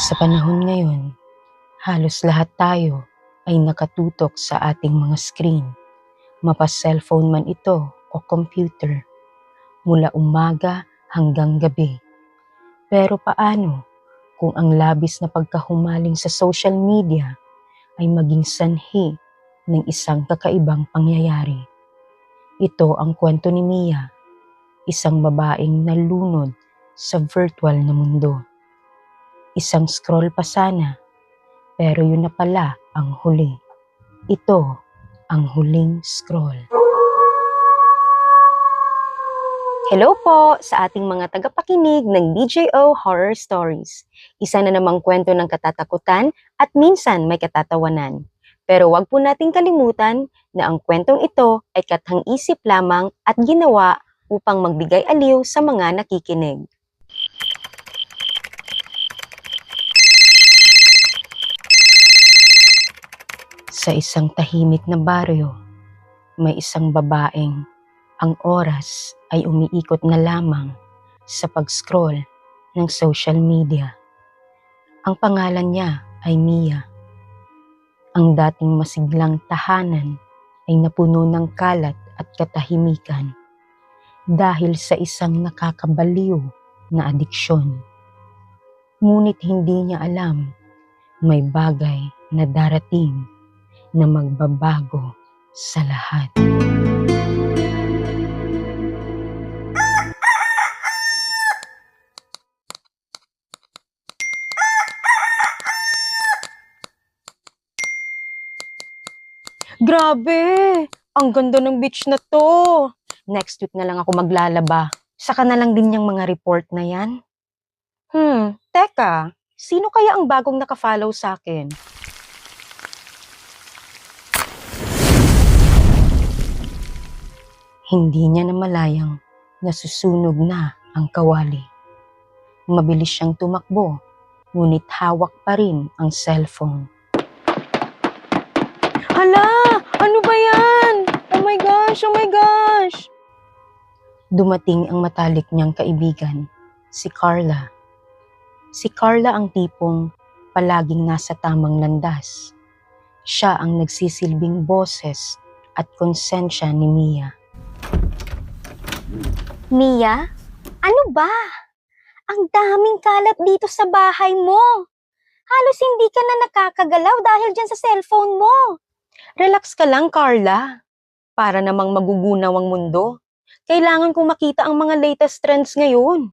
Sa panahon ngayon, halos lahat tayo ay nakatutok sa ating mga screen. Mapa cellphone man ito o computer, mula umaga hanggang gabi. Pero paano kung ang labis na pagkahumaling sa social media ay maging sanhi ng isang kakaibang pangyayari? Ito ang kwento ni Mia, isang babaeng nalunod sa virtual na mundo. Isang scroll pa sana, pero yun na pala ang huli. Ito ang huling scroll. Hello po sa ating mga tagapakinig ng DJO Horror Stories. Isa na namang kwento ng katatakutan at minsan may katatawanan. Pero wag po nating kalimutan na ang kwentong ito ay kathang isip lamang at ginawa upang magbigay aliw sa mga nakikinig. Sa isang tahimik na baryo, may isang babaeng ang oras ay umiikot na lamang sa pag-scroll ng social media. Ang pangalan niya ay Mia. Ang dating masiglang tahanan ay napuno ng kalat at katahimikan dahil sa isang nakakabaliw na adiksyon. Ngunit hindi niya alam may bagay na darating na magbabago sa lahat. Grabe! Ang ganda ng beach na to. Next week na lang ako maglalaba. Saka na lang din yung mga report na yan. Hmm, teka. Sino kaya ang bagong nakafollow sa akin? Hindi niya namalayang nasusunog na ang kawali. Mabilis siyang tumakbo, ngunit hawak pa rin ang cellphone. Hala! Ano ba yan? Oh my gosh! Oh my gosh! Dumating ang matalik niyang kaibigan, si Carla. Si Carla ang tipong palaging nasa tamang landas. Siya ang nagsisilbing boses at konsensya ni Mia. Mia, ano ba? Ang daming kalat dito sa bahay mo. Halos hindi ka na nakakagalaw dahil dyan sa cellphone mo. Relax ka lang, Carla. Para namang magugunaw ang mundo. Kailangan kong makita ang mga latest trends ngayon.